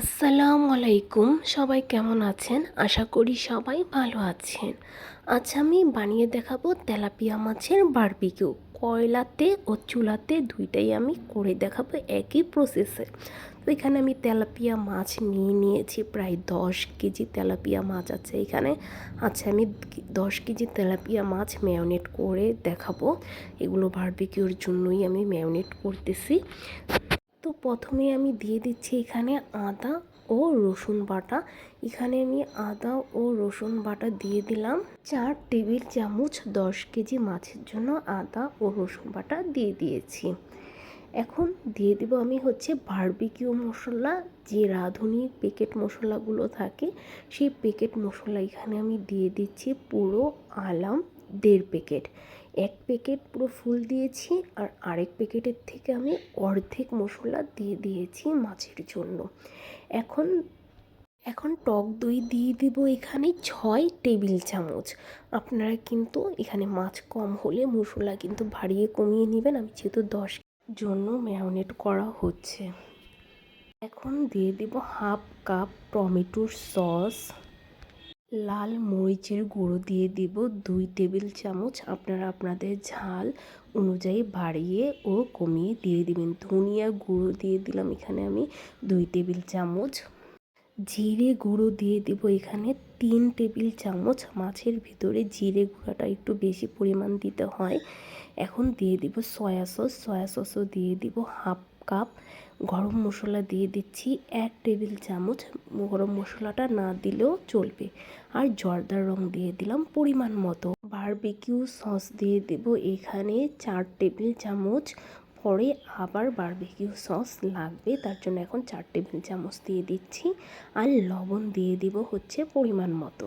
আসসালামু আলাইকুম। সবাই কেমন আছেন? আশা করি সবাই ভালো আছেন। আজ আমি বানিয়ে দেখাবো তেলাপিয়া মাছের বারবিকিউ কয়লাতে ও চুলাতে দুইটাই আমি করে দেখাবো একই প্রসেসে তো এখানে আমি তেলাপিয়া মাছ নিয়ে নিয়েছি, প্রায় দশ কেজি তেলাপিয়া মাছ আছে এখানে। আচ্ছা আমি দশ কেজি তেলাপিয়া মাছ ম্যারিনেট করে দেখাবো। এগুলো বারবিকিউর জন্যই আমি ম্যারিনেট করতেছি। প্রথমে আমি দিয়ে দিচ্ছি এখানে আদা ও রসুন বাটা। এখানে আমি আদা ও রসুন বাটা দিয়ে দিলাম। চার টেবিল চামচ দশ কেজি মাছের জন্য আদা ও রসুন বাটা দিয়ে দিয়েছি। এখন দিয়ে দেবো আমি হচ্ছে বারবিকিউ মশলা। যে রাঁধুনি প্যাকেট মশলাগুলো থাকে, সেই প্যাকেট মশলা এখানে আমি দিয়ে দিচ্ছি পুরো আলাম। দেড় প্যাকেট এক প্যাকেট পুরো ফুল দিয়েছি আর আরেক প্যাকেটের থেকে আমি অর্ধেক মশলা দিয়ে দিয়েছি মাছের জন্য। এখন এখন টক দই দিয়ে দিব এখানে ছয় টেবিল চামচ। আপনারা কিন্তু এখানে মাছ কম হলে মশলা কিন্তু ভারিয়ে কমিয়ে নেবেন। আমি যেহেতু দশ জন্য ম্যারিনেট করা হচ্ছে। এখন দিয়ে দেব হাফ কাপ টমেটোর সস। লাল মরিচের গুঁড়ো দিয়ে দেব দুই টেবিল চামচ আপনারা আপনাদের ঝাল অনুযায়ী বাড়িয়ে ও কমিয়ে দিয়ে দিবেন। ধনিয়া গুঁড়ো দিয়ে দিলাম এখানে আমি দুই টেবিল চামচ। জিরে গুঁড়ো দিয়ে দেবো এখানে তিন টেবিল চামচ মাছের ভিতরে জিরে গুঁড়োটা একটু বেশি পরিমাণ দিতে হয়। এখন দিয়ে দিব সয়া সস। সয়া সসও দিয়ে দিব হাফ কাপ। গরম মশলা দিয়ে দিচ্ছি এক টেবিল চামচ। গরম মশলাটা না দিলেও চলবে। আর জর্দার রং দিয়ে দিলাম পরিমাণ মতো। বারবিকিউ সস দিয়ে দেব এখানে চার টেবিল চামচ পরে আবার বারবিকিউ সস লাগবে। তার জন্য এখন চার টেবিল চামচ দিয়ে দিচ্ছি আর লবণ দিয়ে দিব হচ্ছে পরিমাণ মতো।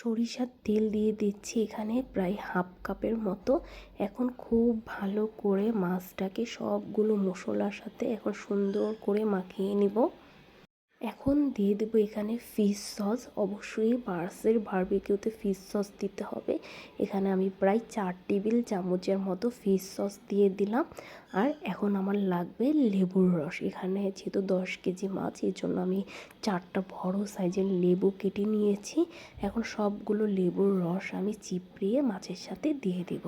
সরিষার তেল দিয়ে দিচ্ছি এখানে প্রায় হাফ কাপের মতো। এখন খুব ভালো করে মাছটাকে সবগুলো মশলার সাথে এখন সুন্দর করে মাখিয়ে নিব। এখন দিয়ে দেবো এখানে ফিশ সস অবশ্যই বার্সের বারবিকিউতে ফিশ সস দিতে হবে। এখানে আমি প্রায় চার টেবিল চামচের মতো ফিশ সস দিয়ে দিলাম। আর এখন আমার লাগবে লেবুর রস। এখানে যেহেতু দশ কেজি মাছ, এর জন্য আমি চারটা বড় সাইজের লেবু কেটে নিয়েছি। এখন সবগুলো লেবুর রস আমি চিপড়িয়ে মাছের সাথে দিয়ে দেব।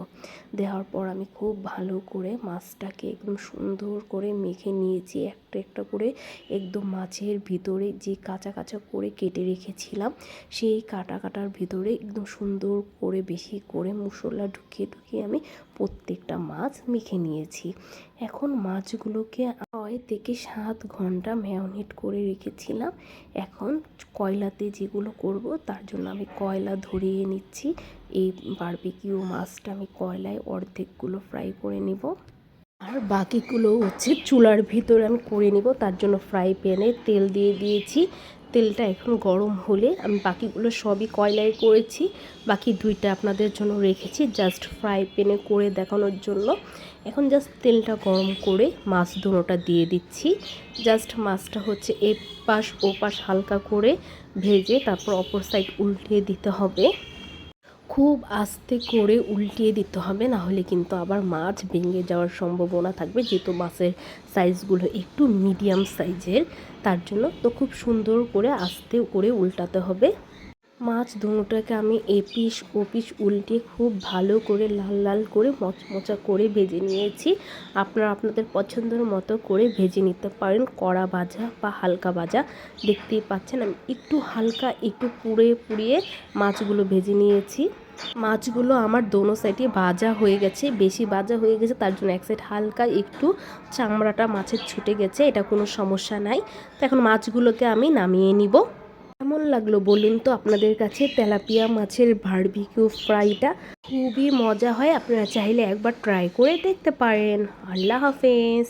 দেওয়ার পর আমি খুব ভালো করে মাছটাকে একদম সুন্দর করে মেখে নিয়েছি। একটা একটা করে একদম মাছের ভিতরে যে কাঁচা কাঁচা করে কেটে রেখেছিলাম, সেই কাটা কাটার ভিতরে একদম সুন্দর করে বেশি করে মশলা ঢুকিয়ে ঢুকিয়ে আমি প্রত্যেকটা মাছ মেখে নিয়েছি। এখন মাছগুলোকে ছয় থেকে সাত ঘণ্টা ম্যারিনেট করে রেখেছিলাম। এখন কয়লাতে যেগুলো করব, তার জন্য আমি কয়লা ধরিয়ে নিচ্ছি। এই বারবিকিউ মাছটা আমি কয়লায় অর্ধেকগুলো ফ্রাই করে নিব। আর বাকিগুলো হচ্ছে চুলার ভিতরে আমি করে নিব, তার জন্য ফ্রাই প্যানে তেল দিয়ে দিয়েছি। তেলটা এখন গরম হলে আমি বাকিগুলো সবই কয়লায় করেছি, বাকি দুইটা আপনাদের জন্য রেখেছি জাস্ট ফ্রাই প্যানে করে দেখানোর জন্য। এখন জাস্ট তেলটা গরম করে মাছ দুটোটা দিয়ে দিচ্ছি। জাস্ট মাছটা হচ্ছে এ পাশ ও পাশ হালকা করে ভেজে তারপর অপর সাইড উল্টিয়ে দিতে হবে। খুব আস্তে করে উল্টিয়ে দিতে হবে না হলে কিন্তু আবার মাছ ভেঙে যাওয়ার সম্ভাবনা থাকবে। যেহেতু মাছের সাইজগুলো একটু মিডিয়াম সাইজের তার জন্য তো খুব সুন্দর করে আস্তে করে উল্টাতে হবে। মাছ দুটোটাকে আমি এপিস ওপিস উল্টে খুব ভালো করে লাল লাল করে মচমচা করে ভেজে নিয়েছি। আপনারা আপনাদের পছন্দের মতো করে ভেজে নিতে পারেন। কড়া ভাজা বা হালকা ভাজা। দেখতেই পাচ্ছেন আমি একটু হালকা, একটু পুড়ে পুড়িয়ে মাছগুলো ভেজে নিয়েছি। মাছগুলো আমার দোনো সাইডে ভাজা হয়ে গেছে, বেশি ভাজা হয়ে গেছে, তার জন্য এক সাইড হালকা একটু চামড়াটা মাছের ছুটে গেছে, এটা কোনো সমস্যা নাই। তো এখন মাছগুলোকে আমি নামিয়ে নিব। কেমন লাগল বলুন তো আপনাদের কাছে? তেলাপিয়া মাছের বারবিকিউ ফ্রাইটা খুবই মজা হয়। আপনারা চাইলে একবার ট্রাই করে দেখতে পারেন। আল্লাহ হাফেজ।